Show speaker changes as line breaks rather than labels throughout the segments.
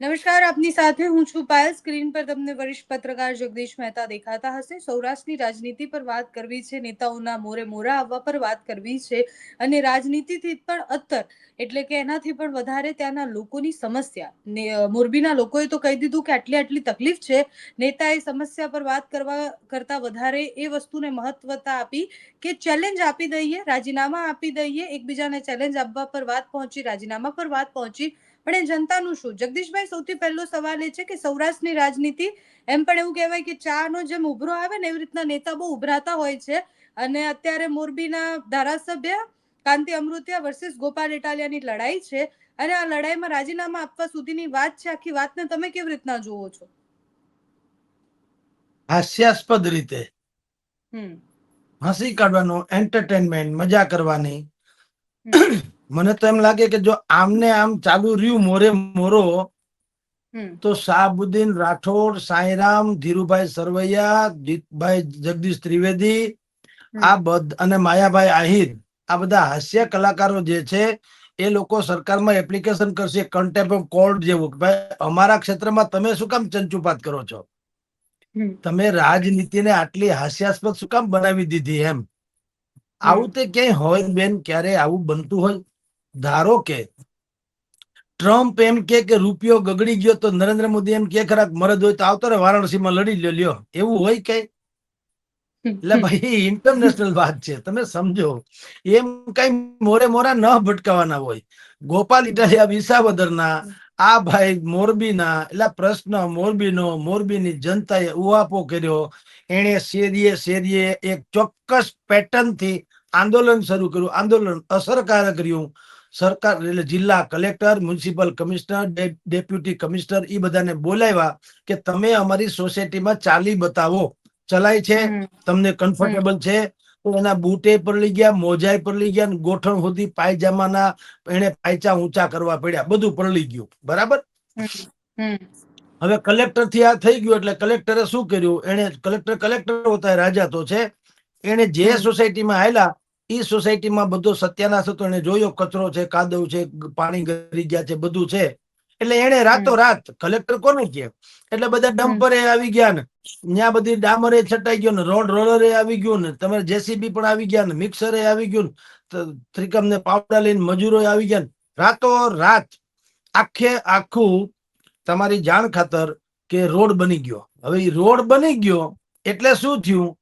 નમસ્કાર, આપની સાથે હું છું પાયલ. સ્ક્રીન પર તમને વરિષ્ઠ પત્રકાર જગદીશ મહેતા દેખાતા હશે. સૌરાષ્ટ્રની રાજનીતિ પર વાત કરવી છે, નેતાઓના મોરે મોરા આવવા પર વાત કરવી છે અને રાજનીતિથી પણ અત્તર, એટલે કે એનાથી પણ વધારે ત્યાંના લોકોની સમસ્યા. મોરબીના લોકોએ તો કહી દીધું કે આટલી આટલી તકલીફ છે. નેતાએ સમસ્યા પર વાત કરવા કરતા વધારે એ વસ્તુને મહત્વતા આપી કે ચેલેન્જ આપી દઈએ, રાજીનામા આપી દઈએ, એકબીજાને ચેલેન્જ આપવા પર વાત પહોંચી, રાજીનામા પર વાત પહોંચી. પણ એ જનતાનું શું? જગદીશભાઈ સૌથી પહેલો સવાલ એ છે કે સૌરાષ્ટ્રની રાજનીતિ એમ પણ એવું કહેવાય કે ચાનો જેમ ઉભરો આવે ને એવી રીતના નેતા બહુ ઉભરાતા હોય છે. અને અત્યારે મોરબીના ધારાસભ્ય કાંતિ અમૃતિયા વર્સિસ ગોપાલ ઇટાલિયાની લડાઈ છે. અને આ લડાઈમાં રાજીનામા આપવા સુધીની વાત છે. આખી વાતને તમે કેવી રીતના જુઓ છો?
હાસ્યાસ્પદ રીતે
હમ.
હસી કાઢવાનો એન્ટરટેનમેન્ટ મજા કરવાની. મને તો એમ લાગે કે જો આમને આમ ચાલુ રહ્યું મોરે મોરો તો શાહબુદ્દીન રાઠોડ સાંઈરામ ધીરુભાઈ સરવૈયા જીતભાઈ જગદીશ ત્રિવેદી આ બધ અને માયાભાઈ આહિર આ બધા હાસ્ય કલાકારો જે છે એ લોકો સરકારમાં એપ્લિકેશન કરશે કન્ટેમ્પ ઓફ કોર્ટ જેવું કે ભાઈ અમારા ક્ષેત્રમાં તમે શું કામ ચંચુપાત કરો છો? તમે રાજનીતિને આટલી હાસ્યાસ્પદ શું કામ બનાવી દીધી એમ? આવું તે ક્યાંય હોય બેન ક્યારે આવું બનતું હોય? ધારો કે ટ્રમ્પ એમ કે કે રૂપિયો ગગડી ગયો તો નરેન્દ્ર મોદી એમ કે ખરા મરદ હોય તો આવતો રે વારાણસીમાં લડી લ્યો લ્યો. એવું હોય કે એટલે ભાઈ ઇન્ટરનેશનલ વાત છે. તમે સમજો. એમ કઈ મોરે મોરા ન ભટકાવાના હોય. ગોપાલ ઇટાલિયા વિસાવદરના આ ભાઈ મોરબીના એટલે પ્રશ્ન મોરબીનો મોરબીની જનતાએ ઉહાપો કર્યો. એણે શેરીએ શેરીએ એક ચોક્કસ પેટર્નથી આંદોલન શરૂ કર્યું. આંદોલન અસરકારક રહ્યું. સરકાર એટલે જિલ્લા collector municipal commissioner deputy commissioner એ બધાને બોલાવ્યા કે તમે અમારી સોસાયટીમાં ચાલી બતાવો. ચલાય છે તમને કમ્ફર્ટેબલ છે. તો એના બૂટે પરલી ગયા મોજાઈ પર લઈ ગયા ગોઠણ સુધી પાયજામાના એને પાયચા ઊંચા કરવા પડ્યા. બધું પરલી ગયું. બરાબર? હવે કલેક્ટરથી આ થઈ ગયું એટલે કલેક્ટરે શું કર્યું? એને કલેક્ટર કલેક્ટર હોતા રાજા તો છે. એને જે. સોસાયટીમાં આવેલા એ સોસાયટીમાં બધો સત્યાનાશ હતો એને જોયો કચરો છે કાદવ છે પાણી ગરી ગયા છે બધું છે. એટલે એને રાતો રાત કલેક્ટર કોને કે એટલે બધા ડમ્પરે આવી ગયા ને. ત્યાં બધી ડામરે છટાઈ ગયો ને રોડ રોલરે આવી ગયું ને તમારે જેસીબી પણ આવી ગયા ને મિક્સરે આવી ગયું ને ત્રિકમ ને પાવડા લઈને મજૂરો આવી ગયા ને. રાતો રાત આખે આખું તમારી જાણ ખાતર કે રોડ બની ગયો. હવે એ રોડ બની ગયો એટલે શું થયું?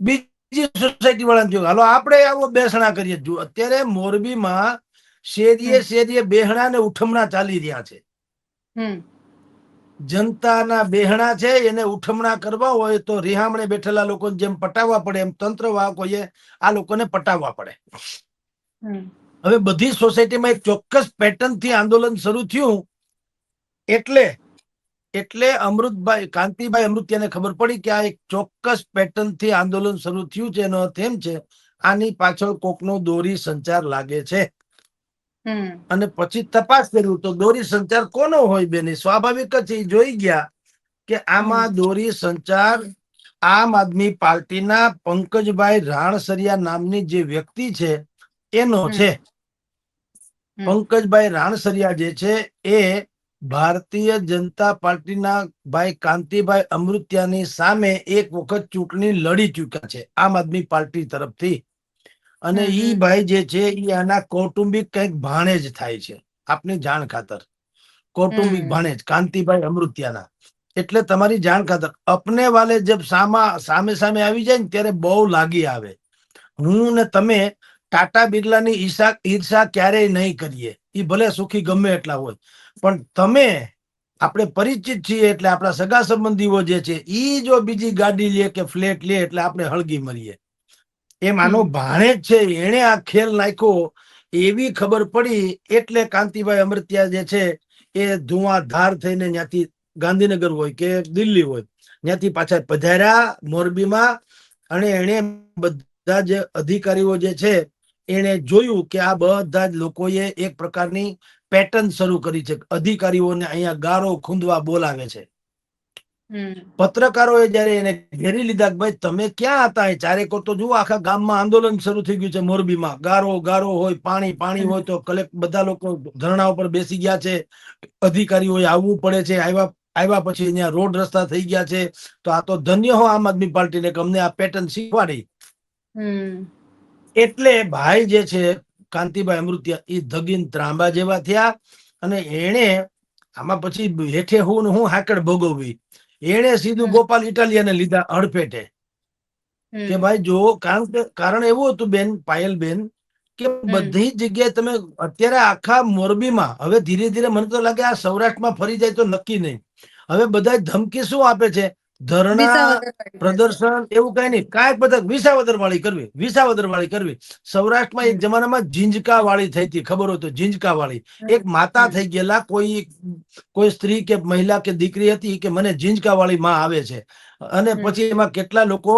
બીજી સોસાયટી વાળાને જોયું. હાલો આપણે આવો બેસણા કરીએ. જો અત્યારે મોરબીમાં શેરીએ શેરીએ બેહણા ને ઉઠમણા ચાલી રહ્યા છે. જનતાના બેહણા છે એને ઉઠમણા કરવા હોય તો રિહામણે બેઠેલા લોકોને જેમ પટાવવા પડે એમ તંત્ર વાહકોએ આ લોકોને પટાવવા પડે. હવે બધી સોસાયટીમાં એક ચોક્કસ પેટર્નથી આંદોલન શરૂ થયું. એટલે એટલે અમૃતભાઈ કાંતિભાઈ અમૃતિયાને ખબર પડી કે આ એક ચોક્કસ પેટર્નથી આંદોલન શરૂ થયું છે એનો અર્થ એમ છે આની પાછળ કોકનો દોરી સંચાર લાગે છે. અને પછી તપાસ કર્યું તો દોરી સંચાર કોનો હોય બેની? સ્વાભાવિક જ જોઈ ગયા કે આમાં દોરી સંચાર આમ આદમી પાર્ટીના પંકજભાઈ રાણસરિયા નામની જે વ્યક્તિ છે એનો છે. પંકજભાઈ રાણસરિયા જે છે એ ભારતીય જનતા પાર્ટીના ભાઈ કાંતિભાઈ અમૃત્યાની સામે એક વખત ચૂંટણી લડી ચૂક્યા છે આમ આદમી પાર્ટી તરફથી. અને ઈ ભાઈ જે છે એ આના કૌટુંબિક કંઈક જ થાય છે આપની જાણ ખાતર. કૌટુંબિક
ભાણે
જ કાંતિભાઈ અમૃત્યાના. એટલે તમારી જાણ ખાતર. અપને વાલે જબ સામા સામે સામે આવી જાય ને ત્યારે બહુ લાગી આવે. હું ને તમે ટાટા બિરલાની ઈર્ષા ઈર્ષા ક્યારેય નહીં કરીએ. ઈ ભલે સુખી ગમે એટલા હોય. પણ તમે આપણે પરિચિત છીએ એટલે આપણા સગા સંબંધીઓ જે છે એ જો બીજી ગાડી લે કે ફ્લેટ લે એટલે આપણે હળગી મરીએ. એમ આનો ભાણે છે એણે આ ખેલ નાખ્યો એવી ખબર પડી એટલે કાંતિભાઈ અમૃત્યા જે છે એ ધુઆધાર થઈને ત્યાંથી ગાંધીનગર હોય કે દિલ્હી હોય ત્યાંથી પાછા પધાર્યા મોરબીમાં અને એણે બધા જે અધિકારીઓ જે છે એણે જોયું કે આ બધા જ લોકોએ એક પ્રકારની પેટર્ન શરૂ કરી છે. અધિકારીઓને અહીંયા ગારો ખૂંદવા બોલાવે છે. પત્રકારોએ જયારે એને ઘેરી લીધા ભાઈ તમે ક્યાં હતા ચારેકોર તો જુઓ આખા ગામમાં આંદોલન શરૂ થઈ ગયું છે મોરબીમાં. ગારો ગારો હોય પાણી પાણી હોય તો કલેક્ટ બધા લોકો ધરણા ઉપર બેસી ગયા છે. અધિકારીઓએ આવવું પડે છે. આવ્યા આવ્યા પછી અહીંયા રોડ રસ્તા થઈ ગયા છે. તો આ તો ધન્ય હો આમ આદમી પાર્ટીને કે અમને આ પેટર્ન શીખવાડી. એટલે ભાઈ જે છે કાંતિભાઈ અમૃતિયા એ ધગીન ત્રાંબા જેવા થયા અને એણે આમાં પછી હેઠે હું ને હું હાકડ ભોગવવી. એણે સીધું ગોપાલ ઇટાલિયાને લીધા અડફેટે. કે ભાઈ જો કારણ કે કારણ એવું હતું બેન પાયલબેન કે બધી જગ્યાએ તમે અત્યારે આખા મોરબીમાં હવે ધીરે ધીરે મને તો લાગે આ સૌરાષ્ટ્રમાં ફરી જાય તો નક્કી નહીં. હવે બધા ધમકી શું આપે છે? ધરણા
વાળી
પ્રદર્શન એવું કઈ નહીં. કાંઈક બધા વિસાવદર વાળી કરવી. વિસાવદર વાળી કરવી. સૌરાષ્ટ્રમાં એક જમાનામાં ઝીંઝકા વાળી થઈ હતી ખબર હોય તો ઝીંઝકા વાળી એક માતા થઈ ગયેલા કોઈ કોઈ સ્ત્રી કે મહિલા કે દીકરી હતી કે મને ઝીંઝકા વાળી માં આવે છે. અને પછી એમાં કેટલા લોકો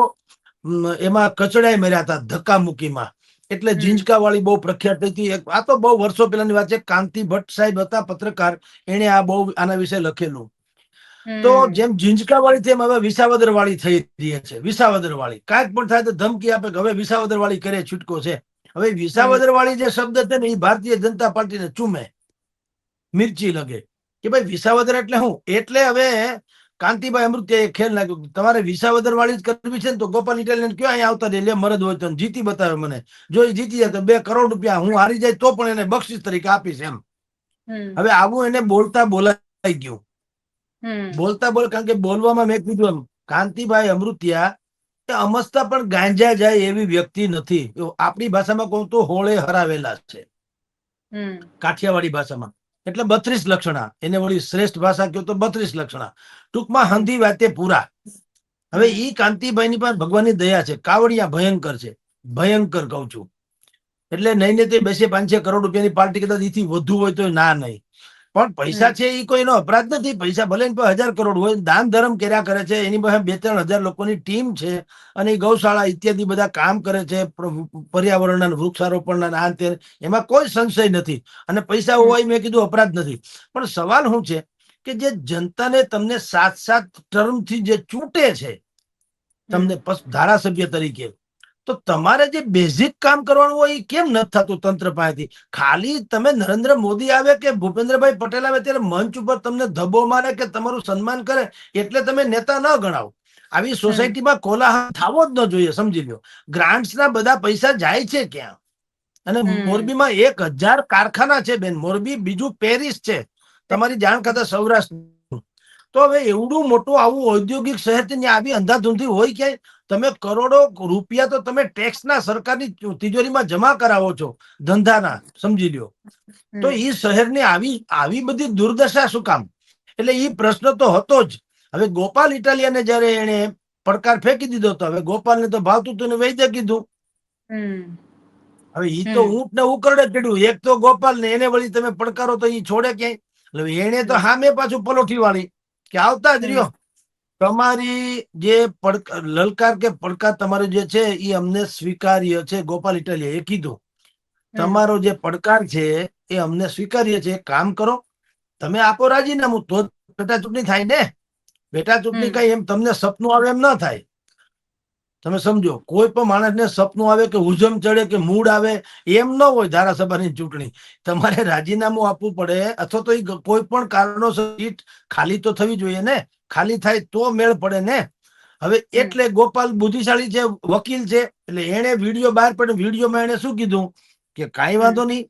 એમાં કચડાઈ મર્યા હતા ધક્કા મુક્કીમાં એટલે. ઝીંઝકા વાળી બહુ પ્રખ્યાત હતી. આ તો બહુ વર્ષો પહેલાની વાત છે. કાંતિ ભટ્ટ સાહેબ હતા પત્રકાર. એણે આ બહુ આના વિશે લખેલું. તો જેમ ઝીંઝકા વાળી તેમ હવે વિસાવદર વાળી થઈ રહી છે વિસાવદર વાળી કાંઈક પણ થાય તો ધમકી આપે કે હવે વિસાવદર વાળી કરે છૂટકો છે. હવે વિસાવદર વાળી જે શબ્દ છે ને એ ભારતીય જનતા પાર્ટીને ચૂમે. મિર્ચી લગે. કે ભાઈ વિસાવદર એટલે શું એટલે હવે કાંતિભાઈ અમૃત્યાએ ખેલ નાખ્યો તમારે વિસાવદર વાળી જ કરવી છે ને તો ગોપાલ ઇટાલિયન કયો અહીંયા આવતા લે મરદ હોય તો જીતી બતાવે મને. જો એ જીતી જાય તો બે કરોડ રૂપિયા હું હારી જાય તો પણ એને બક્ષિસ તરીકે આપીશ એમ. હવે આવું એને બોલતા બોલાઈ ગયું. બોલતા બોલ કારણ કે બોલવામાં મેં કીધું એમ કાંતિભાઈ અમૃતિયા એ અમસ્તા પણ ગાંજા જાય એવી વ્યક્તિ નથી. આપણી ભાષામાં કહું તો હોળે હરાવેલા છે. કાઠિયાવાડી ભાષામાં. એટલે બત્રીસ લક્ષણા. એને વળી શ્રેષ્ઠ ભાષા કહો તો બત્રીસ લક્ષણા. ટૂંકમાં હંધી વાતે પૂરા. હવે. ઈ કાંતિભાઈની પણ ભગવાનની દયા છે. કાવડિયા ભયંકર છે. ભયંકર કહું છું. એટલે નહીં ને તે બેસે પાંચે કરોડ રૂપિયાની પાર્ટી કદાચ એથી વધુ હોય તો ના નહીં. પણ પૈસા છે એ કોઈનો અપરાધ નથી. પૈસા ભલે હજાર કરોડ હોય દાન ધર્મ કર્યા કરે છે એની પાસે બે ત્રણ હજાર લોકોની ટીમ છે અને એ ગૌશાળા ઇત્યાદિ બધા કામ કરે છે પર્યાવરણના વૃક્ષારોપણના ના તે એમાં કોઈ સંશય નથી. અને પૈસા હોય મેં કીધું અપરાધ નથી. પણ સવાલ શું છે કે જે જનતાને તમને સાત સાત ટર્મથી જે ચૂંટે છે તમને ધારાસભ્ય તરીકે તો તમારે જે બેઝિક કામ કરવાનું હોય એ કેમ નથી થતું તંત્ર પાસેથી? ખાલી તમે નરેન્દ્ર મોદી આવે કે ભૂપેન્દ્રભાઈ પટેલ આવે ત્યારે મંચ ઉપર તમને ધબ્બો મારે કે તમારું સન્માન કરે એટલે તમે નેતા ન ગણાવો. આવી સોસાયટીમાં કોલાહલ થવો જ ન જોઈએ સમજી લો ગ્રાન્ટ્સના બધા પૈસા જાય છે ક્યાં? અને મોરબીમાં એક હજાર કારખાના છે બેન. મોરબી બીજું પેરિસ છે. તમારી જાણ કરતા સૌરાષ્ટ્ર તો હવે એવડું મોટું આવું ઔદ્યોગિક શહેર ત્યાં આવી અંધાધૂંધી હોય ક્યાંય? તમે કરોડો રૂપિયા તો તમે ટેક્સના સરકારની તિજોરીમાં જમા કરાવો છો ધંધાના સમજી લ્યો. તો એ શહેરની આવી આવી બધી દુર્દશા શું કામ? એટલે એ પ્રશ્ન તો હતો જ. હવે ગોપાલ ઇટાલિયાને જયારે એને પડકાર ફેંકી દીધો તો હવે ગોપાલને તો ભાવતું તું વૈદ્ય કીધું. હવે ઈ તો
હમ.
ઊંટ ને ઉકરડે ચડ્યું. એક તો ગોપાલ ને એને વળી તમે પડકારો તો એ છોડે ક્યાંય? એટલે એને તો
હા
મેં પાછું પલોઠી વાળી. કે આવતા જ રહ્યો. તમારી જે લલકાર કે પડકાર તમારો જે છે એ અમને સ્વીકાર્ય છે. ગોપાલ ઇટાલિયા એ કીધું. તમારો જે પડકાર છે એ અમને સ્વીકાર્ય છે. કામ કરો તમે આપો રાજીનામું. તો પેટા ચૂંટણી થાય ને. પેટા ચૂંટણી કઈ એમ તમને સપનું આવે એમ ન થાય. તમે સમજો કોઈ પણ માણસને સપનું આવે કે હુજમ ચડે કે મૂડ આવે એમ ન હોય ધારાસભાની ચૂંટણી. તમારે રાજીનામું આપવું પડે અથવા તો કોઈ પણ કારણોસર સીટ ખાલી તો થવી જોઈએ ને? ખાલી થાય તો મેળ પડે ને? હવે એટલે ગોપાલ બુદ્ધિશાળી છે વકીલ છે એટલે એણે વીડિયો બહાર પડ્યો વિડીયોમાં એણે શું કીધું? કે કાંઈ વાંધો નહીં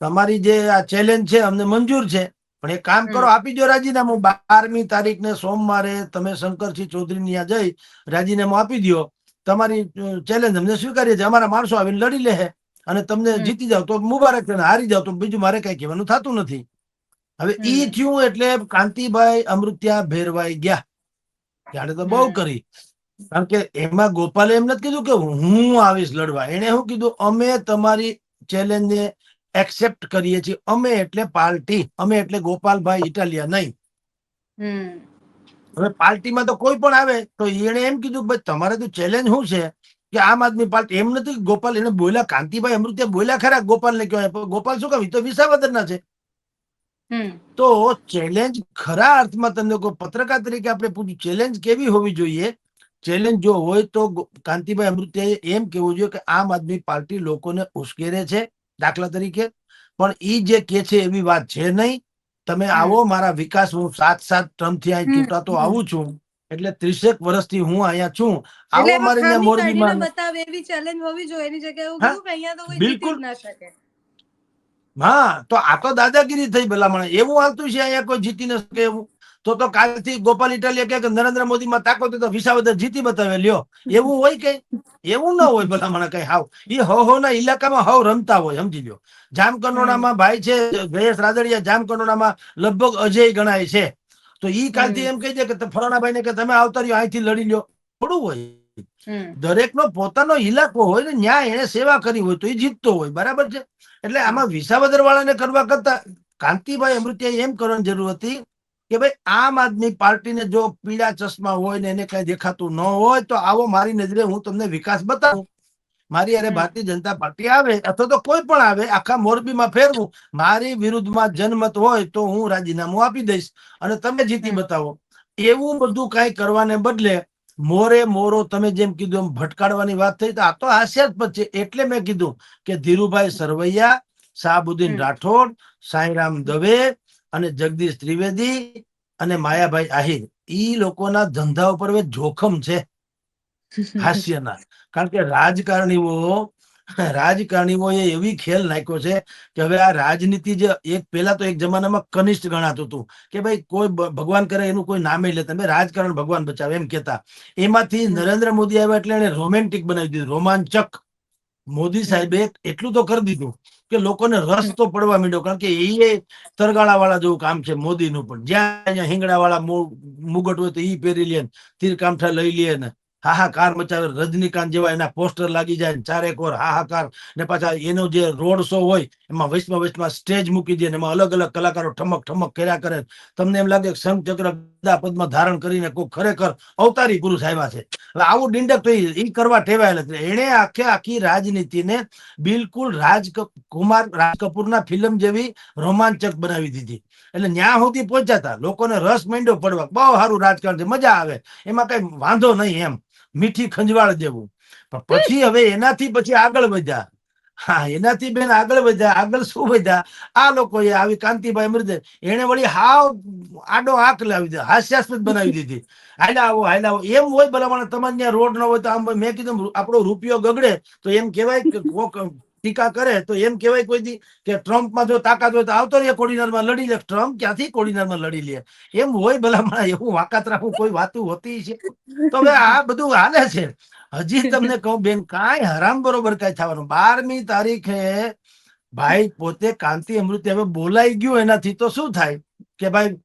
તમારી જે આ ચેલેન્જ છે અમને મંજૂર છે પણ એક કામ કરો આપી દો રાજીનામું. બારમી તારીખને સોમવારે તમે શંકરસિંહ ચૌધરી ત્યાં જઈ રાજીનામું આપી દો તમારી ચેલેન્જ અમને સ્વીકારીએ છીએ. અમારા માણસો આવીને લડી લે અને તમને જીતી જાવ તો મુબારક છે હારી જાવ તો બીજું મારે કઈ કહેવાનું થતું નથી. હવે ઈ. થયું એટલે કાંતિભાઈ અમૃત્યા ભેરવાઈ ગયા. ત્યારે તો બહુ કરી. કારણ કે એમાં ગોપાલે એમ નથી કીધું કે હું આવીશ લડવા. એને શું કીધું? અમે તમારી ચેલેન્જને એક્સેપ્ટ કરીએ છીએ. અમે એટલે પાર્ટી અમે એટલે ગોપાલભાઈ ઇટાલિયા નહીં.
હમ.
હવે પાર્ટીમાં તો કોઈ પણ આવે તો એને એમ કીધું કે ભાઈ તમારે તો ચેલેન્જ શું છે? કે આમ આદમી પાર્ટી એમ નથી ગોપાલ એને બોલ્યા કાંતિભાઈ અમૃત્યા બોલ્યા ખરા ગોપાલ ને કહેવાય ગોપાલ શું કામ તો વિસાવદર ના
છે
તો ચેલેન્જ ખરા અર્થમાં તમને કોઈ પત્રકાર તરીકે આપણે પૂછ્યું ચેલેન્જ કેવી હોવી જોઈએ? ચેલેન્જ જો હોય તો કાંતિભાઈ અમૃત્યાએ એમ કેવું જોઈએ કે આમ આદમી પાર્ટી લોકોને ઉશ્કેરે છે દાખલા તરીકે. પણ ઈ જે કે છે એવી વાત છે નહીં. તમે આવો મારા વિકાસ હું સાત સાત ટર્મથી અહીં
હમ,
ચૂંટાતો આવું છું. એટલે ત્રીસેક વર્ષથી હું અહીંયા છું. આવો મારી
કાઢીને
મોરબીમાં
બતાવે એવી ચેલેન્જ હોવી જોઈએ. એની જગ્યાએ એવું
હા,
કે અહીંયા તો કોઈ
બિલકુલ.
ના શકે.
હા તો આ તો દાદાગીરી થઈ ભલામણ. એવું હાલતું છે અહીંયા કોઈ જીતી ન શકે એવું? તો તો કાલથી ગોપાલ ઇટાલિયા કે નરેન્દ્ર મોદીમાં તાકાત હોય તો વિસાવદર જીતી બતાવે લ્યો. એવું હોય કે? એવું ના હોય ભલામણ કઈ હાવ. એ હો હો ના ઇલાકામાં હવ રમતા હોય સમજી લ્યો. જામકંડોળામાં ભાઈ છે જયેશ રાદડિયા જામકંડોળામાં લગભગ અજય ગણાય છે. તો ઈ કાલથી એમ કહી દે કે ફલાણા ભાઈ ને કે તમે આવતા રહ્યો અહીંથી લડી લ્યો. થોડું હોય.
દરેક
દરેકનો પોતાનો ઇલાકો હોય ને ન્યાય એને સેવા કરી હોય તો એ જીતતો હોય બરાબર છે? એટલે આમાં વિસાવદર વાળાને કરવા કરતા કાંતિભાઈ અમૃતિયાએ એમ કરવાની જરૂર હતી કે ભાઈ આમ આદમી પાર્ટીને જો પીળા ચશ્મા હોય ને એને કઈ દેખાતું ન હોય તો આવો મારી નજરે હું તમને વિકાસ બતાવું. મારી અરે ભારતીય જનતા પાર્ટી આવે અથવા તો કોઈ પણ આવે આખા મોરબીમાં ફેરવું મારી વિરુદ્ધમાં જનમત હોય તો હું રાજીનામું આપી દઈશ. અને તમે જીતી બતાવો. એવું બધું કઈ કરવાને બદલે મોરે મોરો તમે જેમ કીધું એમ ભટકાડવાની વાત થઈ તો આ તો હાસ્યાસ્પદ છે. એટલે મેં કીધું કે ધીરુભાઈ સરવૈયા શાહબુદ્દીન રાઠોડ સાંઈરામ દવે અને જગદીશ ત્રિવેદી અને માયાભાઈ આહિર, ઈ લોકોના ધંધા ઉપર જોખમ છે. હાસ્યના કારણ કે રાજકારણીઓ એ એવી ખેલ નાખ્યો છે કે હવે આ રાજનીતિ જે એક પેલા તો એક જમાનામાં કનિષ્ઠ ગણાતું હતું કે ભાઈ કોઈ ભગવાન કરે એનું કોઈ નામે લેતા તમે રાજકારણ ભગવાન બચાવે એમ કેતા એમાંથી નરેન્દ્ર મોદી આવ્યા એટલે એને રોમેન્ટિક બનાવી દીધું, રોમાંચક. મોદી સાહેબે એટલું તો કરી દીધું કે લોકોને રસ તો પડવા માંડ્યો, કારણ કે એ તરગાળા વાળા જેવું કામ છે મોદીનું પણ. જ્યાં જ્યાં હિંગડા વાળા મુગટ હોય તો ઈ પહેરી લે તીરકામઠા લઈ લે ને, હાહાકાર મચાવે, રજનીકાંત જેવા એના પોસ્ટર લાગી જાય ને, ચારેક ઓર હાહાકાર ને પાછા એનો જે રોડ શો હોય, એમાં વચમાં વચમાં સ્ટેજ મૂકી દે ને, એમાં અલગ અલગ કલાકારો ઠમક ઠમક કર્યા કરે. તમને એમ લાગે કે શંખચક્ર ગદા પદ્મ ધારણ કરીને કોઈ ખરેખર અવતારી ગુરુ સાહેબા છે. હવે આવું ડિંડક એ કરવા ટેવાયેલા છે આખે આખી રાજનીતિને બિલકુલ રાજ કુમાર, રાજ કપૂરના ફિલ્મ જેવી રોમાંચક બનાવી દીધી. એટલે ન્યા સુધી પહોંચ્યા લોકોને રસ માંડ્યો પડવા. બહુ સારું રાજકારણ છે. મજા આવે. એમાં કઈ વાંધો નહીં એમ. મીઠી ખંજવાળ જેવું. પણ પછી હવે એનાથી પછી આગળ વધ્યા. હા, એનાથી બેન આગળ વધ્યા, આગળ શું વધ્યા? આ લોકોએ આવી કાંતિભાઈ મૃદે એને વળી હાવ આડો આંક લાવી દીધો, હાસ્યાસ્પદ બનાવી દીધી. હાલ્યા આવો એમ હોય ભલામણ, તમારે ત્યાં રોડ ન હોય તો આમ મેં કીધું આપણો રૂપિયો ગગડે, તો એમ કહેવાય કે ટીકા કરે, તો એમ કહેવાય કોઈ દી કે ટ્રમ્પમાં જો તાકાત હોય તો આવતો રહીએ કોડીનારમાં, લડી લે. ટ્રમ્પ ક્યાંથી કોડીનારમાં લડી લે? એમ હોય ભલામણ, એવું વાકાત રાખવું કોઈ વાતું હોતી છે? તો હવે આ બધું હાલે છે. હજી તમને કહું બેન કાંઈ હરામ બરોબર કાંઈ થવાનું. બારમી તારીખે ભાઈ પોતે કાંતિ અમૃત હવે બોલાઈ ગયું એનાથી તો શું થાય કે ભાઈ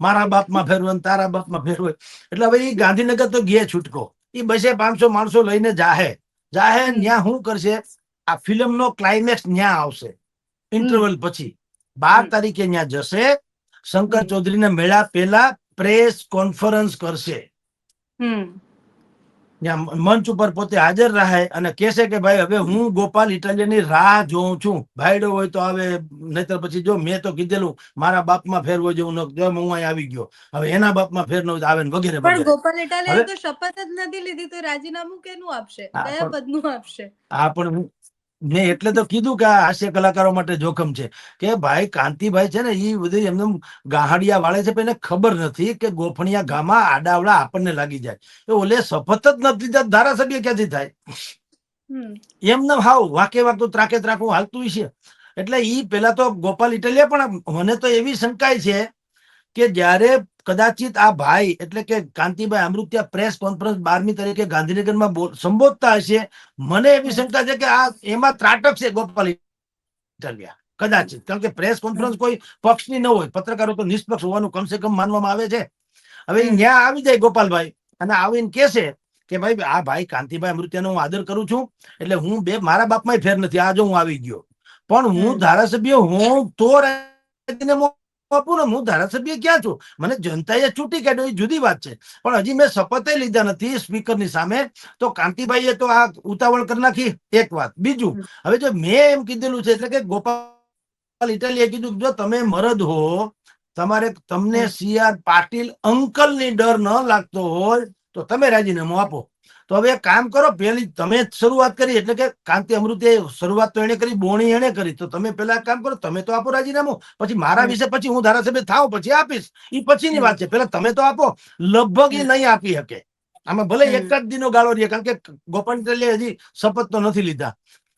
મારા બાપમાં ફેરવું તારા બાપમાં ફેરવું એટલે હવે એ ગાંધીનગર તો ગયે છૂટકો. એ બસે પાંચસો માણસો લઈને જાહે. જાહે. ન્યા શું કરશે? આ ફિલ્મનો ક્લાઇમેક્સ ન્યા આવશે. ઇન્ટરવલ પછી. બાર તારીખે ન્યા જશે. શંકર. ચૌધરીને મેળા પહેલા પ્રેસ કોન્ફરન્સ કરશે. મંચ ઉપર પોતે હાજર રહે અને કહેશે કે ભાઈ હવે હું ગોપાલ ઇટાલિયાની રાહ જોઉં છું. ભાઈડો હોય તો આવે નહીતર પછી જો મેં તો કીધેલું મારા બાપમાં ફેર હોય જેવું ન જો હું અહીં આવી ગયો. હવે એના બાપમાં ફેર નો આવે ને વગેરે
પણ ગોપાલ
ઇટાલિયન
તો શપથ જ નથી લીધી તો રાજીનામું કેનું આપશે? કયા પદનું આપશે?
હા પણ હું- મેં એટલે તો કીધું કે આ હાસ્ય કલાકારો માટે જોખમ છે. કે ભાઈ કાંતિભાઈ છે ને એ બધી એમને ગાહડિયા વાળે છે પણ એને ખબર નથી કે ગોફણિયા ગામાં આડાવડા આપણને લાગી જાય. એ ઓલે શપથ જ નથી લીધા ધારાસભ્ય ક્યાંથી થાય? એમને હાવ વાકે વાકતું ત્રાકે ત્રાકું હાલતું છે એટલે ઈ પેલા તો ગોપાલ ઇટલિયા પણ મને તો એવી શંકાય છે કે જ્યારે કદાચિત આ ભાઈ એટલે કે કાંતિભાઈ અમૃત્યા પ્રેસ કોન્ફરન્સ બારમી તારીખે ગાંધીનગરમાં સંબોધતા હશે મને એવી શંકા છે કે આ એમાં ત્રાટક છે ગોપાલ ઇટલિયા કદાચિત. કારણ કે પ્રેસ કોન્ફરન્સ કોઈ પક્ષની ન હોય પત્રકારો તો નિષ્પક્ષ હોવાનું કમસે કમ માનવામાં આવે છે. હવે ન્યા આવી જાય ગોપાલભાઈ અને આવીને કહેશે કે ભાઈ આ ભાઈ કાંતિભાઈ અમૃત્યાનો હું આદર કરું છું એટલે હું બે મારા બાપમાં ફેર નથી. આજે હું આવી ગયો. પણ હું ધારાસભ્ય હું તો આપું ને હું ધારાસભ્ય ક્યાં છું? મને જનતાએ છૂટી કાઢ્યો એ જુદી વાત છે. પણ હજી મેં શપથે લીધા નથી સ્પીકરની સામે. તો કાંતિભાઈએ તો આ ઉતાવળ કરી નાખી એક વાત. બીજું હવે જો મેં એમ કીધેલું છે એટલે કે ગોપાલ ગોપાલ ઇટાલીએ કીધું જો તમે મરદ હો તમારે તમને સીઆર પાટીલ અંકલની ડર ન લાગતો હોય તો તમે રાજીનામું આપો. તો હવે કામ કરો પેલી તમે શરૂઆત કરી એટલે કે કાંતિ અમૃતે શરૂઆત તો એને કરી બોણી એને કરી. તો તમે પેલા કામ કરો તમે તો આપો રાજીનામું. પછી મારા વિશે પછી હું ધારાસભ્ય થાવ પછી આપીશ. એ પછીની વાત છે. પેલા તમે તો આપો લગભગ એ. નહીં આપી શકે. આમાં ભલે એક જ દિનો ગાળો રહે કારણ કે ગોપાલ હજી શપથ તો નથી લીધા.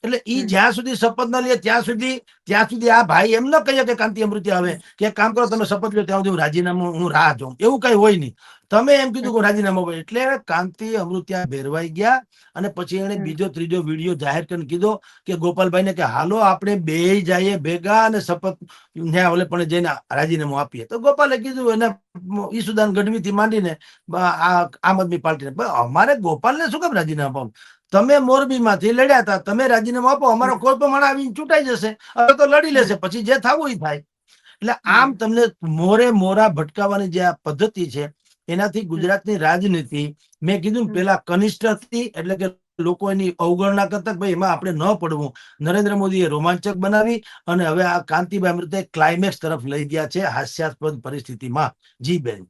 એટલે
એ
જ્યાં સુધી શપથ ન લે ત્યાં સુધી ત્યાં સુધી આ ભાઈ એમ ન કહીએ કે કાંતિ અમૃતિ આવે કે કામ કરો તમે શપથ લો ત્યાં સુધી હું રાજીનામું હું રાહ જોઉં. એવું કઈ હોય નહીં. તમે એમ કીધું કે રાજીનામું હોય એટલે કાંતિ અમૃત્યા ભેરવાઈ ગયા અને પછી એને બીજો ત્રીજો વીડિયો જાહેર કરીને કીધો કે ગોપાલભાઈને કે હાલો આપણે બે જઈએ ભેગા અને શપથ ન્યા ઓલે પણ જઈને રાજીનામું આપીએ. તો ગોપાલે કીધું એને ઈસુદાન ગઢવી થી માંડીને આ આમ આદમી પાર્ટીને. અમારે ગોપાલને શું કેમ રાજીનામું આપવું તમે મોરબીમાંથી લડ્યા હતા તમે રાજીનામું આપો અમારો કોઈ પણ માણસ આવીને ચૂંટાઈ જશે. હવે તો લડી લેશે પછી જે થવું એ થાય. એટલે આમ તમને મોરે મોરા ભટકાવવાની જે આ પદ્ધતિ છે એનાથી ગુજરાતની રાજનીતિ મેં કીધું પેલા કનિષ્ઠ હતી એટલે કે લોકો એની અવગણના કરતા ભાઈ એમાં આપણે ન પડવું. નરેન્દ્ર મોદીએ રોમાંચક બનાવી અને હવે આ કાંતિભાઈ અમૃતે ક્લાઇમેક્સ તરફ લઈ ગયા છે હાસ્યાસ્પદ પરિસ્થિતિમાં. જી બેન.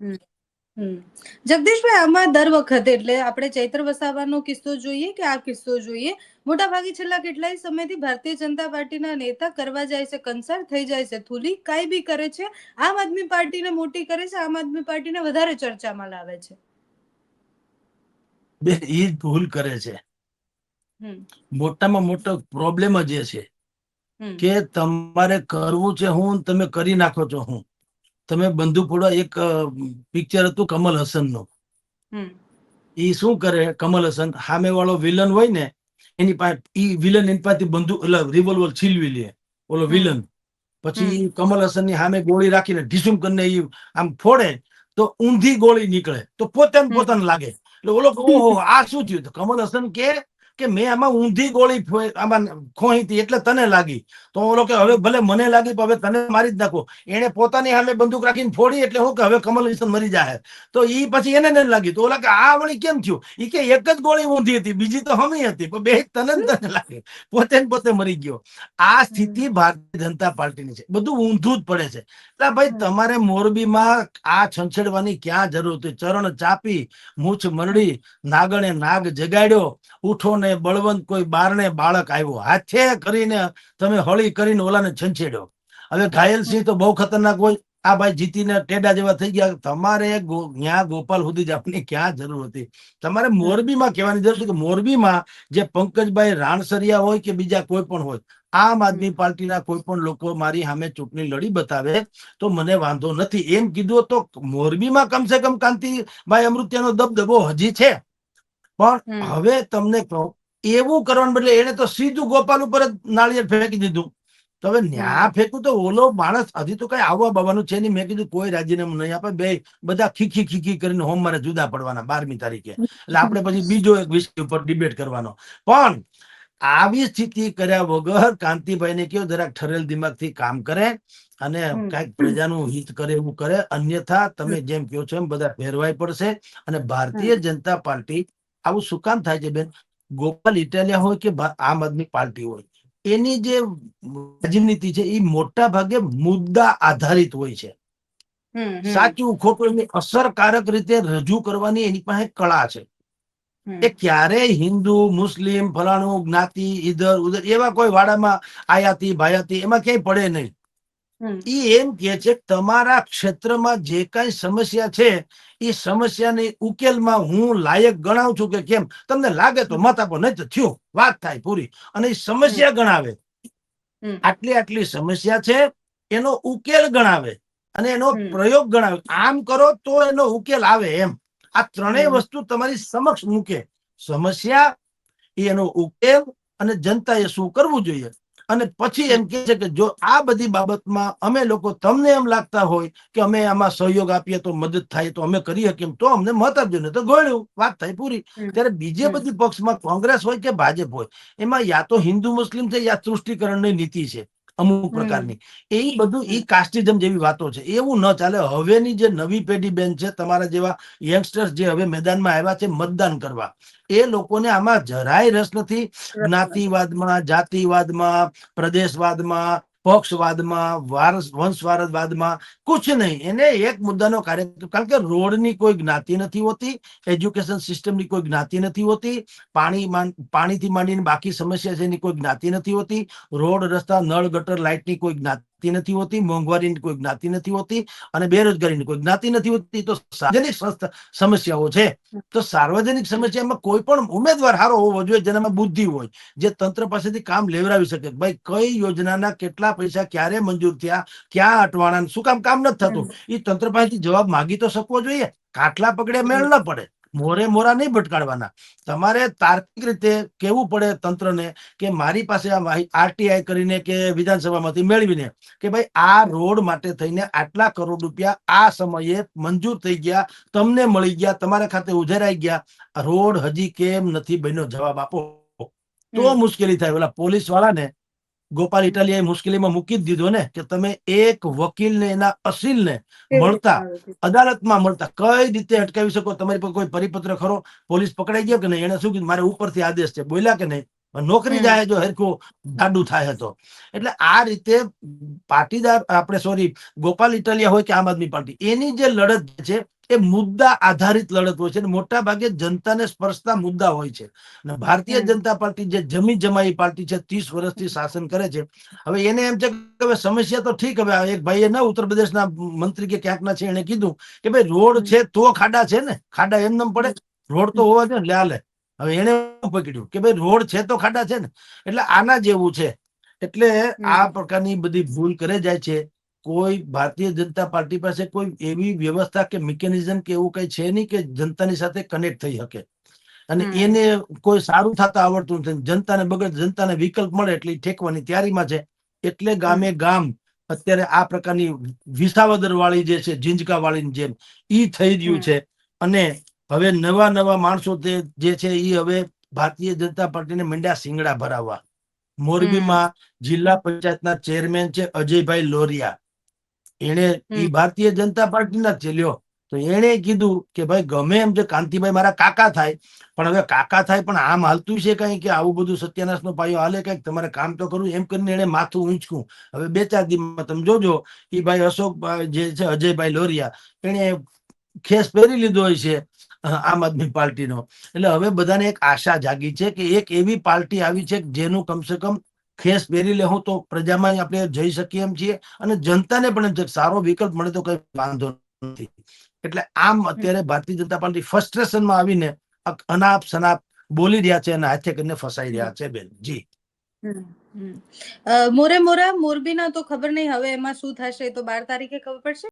જગદીશભાઈ આમાં દર વખતે એટલે આપણે ચૈત્ર વસાવાનો કિસ્સો જોઈએ કે આ કિસ્સો જોઈએ? મોટાભાગે છેલ્લા કેટલાય સમયથી ભારતીય જનતા પાર્ટીના નેતા કરવા જાય છે કંસાર થઈ જાય છે થૂલી કાંઈ બી કરે છે આમ આદમી પાર્ટીને મોટી કરે છે આમ આદમી પાર્ટીને વધારે ચર્ચામાં લાવે છે.
બે એ ભૂલ કરે છે.
હમ.
મોટામાં મોટો પ્રોબ્લેમ જ એ છે કે તમારે કરવું છે હું તમે કરી નાખો છો હું. તમે ફોડો એક પિક્ચર હતું કમલ હસનનું
હમ.
એ શું કરે કમલ હસન? સામે વાળો વિલન હોય ને એની પાસે ઈ વિલન એની પાસેથી બંદૂક એટલે રિવોલ્વર છીલવી લે. ઓલો વિલન પછી કમલ હસનની સામે ગોળી રાખીને ઢીસુમ કરીને એ આમ ફોડે તો ઊંધી ગોળી નીકળે. તો પોતે પોતાને લાગે. એટલે ઓલો ઓહો આ શું થયું? તો કમલ હસન કે કે મેં આમાં ઊંધી ગોળી આમાં ખોઈ હતી એટલે તને લાગી. તો ઓલો કે હવે ભલે મને લાગી, પણ હવે તને મારી જ નાખો. એને પોતાની સામે બંદૂક રાખીને ફોડી એટલે હું કે હવે કમલ હસન મરી જાય તો એ પછી એને ને લાગી તો ઓલા કે આ વળી કેમ થયું? એ કે એક જ ગોળી ઊંધી હતી, બીજી તો હમી હતી, પણ બે તને જ તને લાગે. પોતે પોતે મરી ગયો. આ સ્થિતિ ભારતીય જનતા પાર્ટીની છે. બધું ઊંધું જ પડે છે. એટલે ભાઈ, તમારે મોરબીમાં આ છંછેડવાની ક્યાં જરૂર હતી? ચરણ ચાપી, મૂછ મરડી, નાગણે નાગ જગાડ્યો, ઉઠો ને બળવંત કોઈ બારણે બાળક આવ્યો. હાથે કરીને તમે હળી કરીને ઓલાને છંછેડ્યો. હવે ઘાયલ સિંહ તો બહુ ખતરનાક હોય. આ ભાઈ જીતીને ટેડા જેવા થઈ ગયા. તમારે ન્યા ગોપાલ સુધી જવાની ક્યાં જરૂર હતી? તમારે મોરબીમાં કહેવાની જરૂર છે કે મોરબીમાં જે પંકજભાઈ રાણસરિયા હોય કે બીજા કોઈ પણ હોય આમ આદમી પાર્ટીના કોઈ પણ લોકો મારી સામે ચૂંટણી લડી બતાવે તો મને વાંધો નથી. એમ કીધું તો મોરબીમાં કમસે કમ કાંતિભાઈ અમૃત્યાનો દબદબો હજી છે. પણ હવે તમને કહું એવું કરવાનું બદલે એને તો સીધું ગોપાલ ઉપર જ નાળિયેર ફેંકી દીધું. તો હવે ન્યા ફેંકું તો ઓલો માણસ હજી તો કઈ આવવા બાવાનું છે નહીં. મેં કીધું કોઈ રાજીનામું નહીં આપે. બે બધા ખીખી ખીખી કરીને હોમ મારે જુદા પડવાના બારમી તારીખે. એટલે આપણે પછી બીજો એક વિષય ઉપર ડિબેટ કરવાનો. પણ આવી સ્થિતિ કર્યા વગર કાંતિભાઈને કયો જરાક ઠરેલ દિમાગથી કામ કરે અને. કંઈક પ્રજાનું હિત કરે એવું કરે. અન્યથા તમે જેમ કહો છો એમ બધા ફેરવાઈ પડશે અને ભારતીય જનતા પાર્ટી આવું શું કામ થાય છે બેન? ગોપાલ ઇટાલિયા હોય કે આમ આદમી પાર્ટી હોય. એની જે રાજનીતિ છે એ મોટા ભાગે મુદ્દા આધારિત હોય છે. સાચું ખોટું એની અસરકારક રીતે રજૂ કરવાની એની પાસે કળા છે. એ ક્યારેય હિન્દુ મુસ્લિમ ફલાણું જ્ઞાતિ ઈધર ઉધર એવા કોઈ વાડામાં આયાતી ભાયાતી એમાં ક્યાંય પડે નહીં. ઈ એમ કે છે તમારા ક્ષેત્રમાં જે કઈ સમસ્યા છે એ સમસ્યાની ઉકેલમાં હું લાયક ગણાવ છું કે કેમ? તમને લાગે તો મત આપો નહીં તો થયું વાત થાય પૂરી. અને એ સમસ્યા ગણાવે. આટલી આટલી સમસ્યા છે એનો ઉકેલ ગણાવે અને એનો પ્રયોગ ગણાવે. આમ કરો તો એનો ઉકેલ આવે એમ. આ ત્રણેય વસ્તુ તમારી સમક્ષ મૂકે. સમસ્યા એ એનો ઉકેલ અને જનતાએ શું કરવું જોઈએ? અને પછી એમ કે છે કે જો આ બધી બાબતમાં અમે લોકો તમને એમ લાગતા હોય કે અમે આમાં સહયોગ આપીએ તો મદદ થાય તો અમે કરી શકીએ તો અમને મત આપજો ને તો ગોળ્યું વાત થાય પૂરી. ત્યારે બીજે. બધી પક્ષમાં કોંગ્રેસ હોય કે ભાજપ હોય એમાં યા તો હિન્દુ મુસ્લિમ છે યા તૃષ્ટિકરણની નીતિ છે. અમુક પ્રકારની. એ બધું એ કાસ્ટિઝમ જેવી વાતો છે. એવું ન ચાલે. હવેની જે નવી પેઢી બેન છે તમારા જેવા યંગસ્ટર્સ જે હવે મેદાનમાં આવ્યા છે મતદાન કરવા. એ લોકોને આમાં જરાય રસ નથી. જ્ઞાતિવાદમાં જાતિવાદમાં પ્રદેશવાદમાં પક્ષવાદમાં, વારસ, વંશવારસવાદમાં કુછ નહીં. એને એક મુદ્દાનો કાર્ય કારણ કે રોડની કોઈ જ્ઞાતિ નથી હોતી, એજ્યુકેશન સિસ્ટમની કોઈ જ્ઞાતિ નથી હોતી, પાણી પાણીથી માંડીને બાકી સમસ્યા છે એની કોઈ જ્ઞાતિ નથી હોતી, રોડ, રસ્તા, નળ, ગટર, લાઇટની કોઈ જ્ઞાતિ નથી હોતી મોંઘવારીની કોઈ જ્ઞાતિ નથી હોતી અને બેરોજગારીની કોઈ જ્ઞાતિ નથી હોતી. તો સાર્વજનિક સમસ્યાઓ છે. તો સાર્વજનિક સમસ્યામાં કોઈ પણ ઉમેદવાર સારો હોવો જોઈએ જેનામાં બુદ્ધિ હોય જે તંત્ર પાસેથી કામ લેવડાવી શકે. ભાઈ કઈ યોજનાના કેટલા પૈસા ક્યારે મંજૂર થયા ક્યાં અટવાણા શું કામ કામ નથી થતું. એ તંત્ર પાસેથી જવાબ માગી તો શકવો જોઈએ. કાટલા પકડે મેળ ન પડે. મોરે મોરા નહીં ભટકાડવાના. તમારે તાર્કિક રીતે કેવું પડે તંત્રને કે મારી પાસે આ આરટીઆઈ કરીને કે વિધાનસભામાંથી મેળવીને કે ભાઈ આ રોડ માટે થઈને આટલા કરોડ રૂપિયા આ સમયે મંજૂર થઈ ગયા તમને મળી ગયા તમારા ખાતે ઉધેરાઈ ગયા રોડ હજી કેમ નથી બન્યો જવાબ આપો. તો મુશ્કેલી થાય. પેલા પોલીસ વાળાને ગોપાલ ઇટાલિયાએ મુશ્કેલીમાં મૂકી જ દીધો ને કે તમે એક વકીલને એના અસીલને મળતા અદાલતમાં મળતા કઈ રીતે અટકાવી શકો? તમારી પર કોઈ પરિપત્ર ખરો? પોલીસ પકડાઈ ગયો કે નહીં? એને શું કીધું? મારે ઉપરથી આદેશ છે. બોલ્યા કે નહીં? નોકરી જાય જો હરખું જાડું થાય તો. એટલે આ રીતે પાટીદાર આપણે સોરી ગોપાલ ઇટાલિયા હોય કે આમ આદમી પાર્ટી એની જે લડત છે એ મુદ્દા આધારિત લડત હોય છે અને મોટા ભાગે જનતાને સ્પર્શતા મુદ્દા હોય છે. અને ભારતીય જનતા પાર્ટી જે જમી જમાઈ પાર્ટી છે ત્રીસ વર્ષથી શાસન કરે છે હવે એને એમ છે કે હવે સમસ્યા તો ઠીક હવે એક ભાઈએ ના ઉત્તર પ્રદેશના મંત્રી કે ક્યાંકના છે એને કીધું કે ભાઈ રોડ છે તો ખાડા છે ને ખાડા એમ નમ પડે રોડ તો હોવા છે ને લે હવે એને પકડ્યું કે ભાઈ રોડ છે તો ખાડા છે ને એટલે આના જેવું છે. એટલે આ પ્રકારની બધી ભૂલ કરે જાય છે. કોઈ ભારતીય જનતા પાર્ટી પાસે કોઈ એવી વ્યવસ્થા કે મિકેનિઝમ કે એવું કઈ છે નહીં કે જનતાની સાથે કનેક્ટ થઈ શકે. અને એને કોઈ સારું થતા આવડતું નથી. જનતાને બગડ જનતાને વિકલ્પ મળે એટલે ઠેકવાની તૈયારીમાં છે. એટલે ગામે ગામ અત્યારે આ પ્રકારની વિસાવદર વાળી જે છે ઝીંઝકા વાળી જેમ ઈ થઈ રહ્યું છે. અને હવે નવા નવા માણસો તે જે છે એ હવે ભારતીય જનતા પાર્ટીને મીંડા સિંગડા ભરાવવા. મોરબીમાં જિલ્લા પંચાયતના ચેરમેન છે અજયભાઈ લોરિયા. એને
એ
ભારતીય જનતા પાર્ટીના જ છે લ્યો. તો એને કીધું કે ભાઈ ગમે એમ છે કાંતિભાઈ મારા કાકા થાય પણ હવે કાકા થાય પણ આમ હાલતું છે કઈ કે આવું બધું સત્યાનાશનો પાયો હાલે કંઈક તમારે કામ તો કરવું એમ કરીને એને માથું ઊંચકું. હવે બે ચાર દિવસમાં તમે જોજો એ ભાઈ અશોક જે છે અજયભાઈ લોરિયા એને ખેસ પહેરી લીધો હોય છે આમ આદમી પાર્ટીનો. એટલે હવે બધાને એક આશા જાગી છે કે એક એવી પાર્ટી આવી છે કે જેનું કમસે કમ ખેસ પહેરી લેવું તો પ્રજામાં આપણે જઈ શકીએ એમ છીએ. અને જનતાને પણ સારો વિકલ્પ મળે તો કઈ વાંધો નથી. એટલે આમ અત્યારે ભારતીય જનતા પાર્ટી ફ્રસ્ટ્રેશનમાં આવીને અનાપ સનાપ બોલી રહ્યા છે અને હાથે કરીને ફસાઈ રહ્યા છે બેન. જી.
મોરે મોરા મોરબીના તો ખબર નહીં, હવે એમાં શું થશે તો બાર તારીખે ખબર પડશે?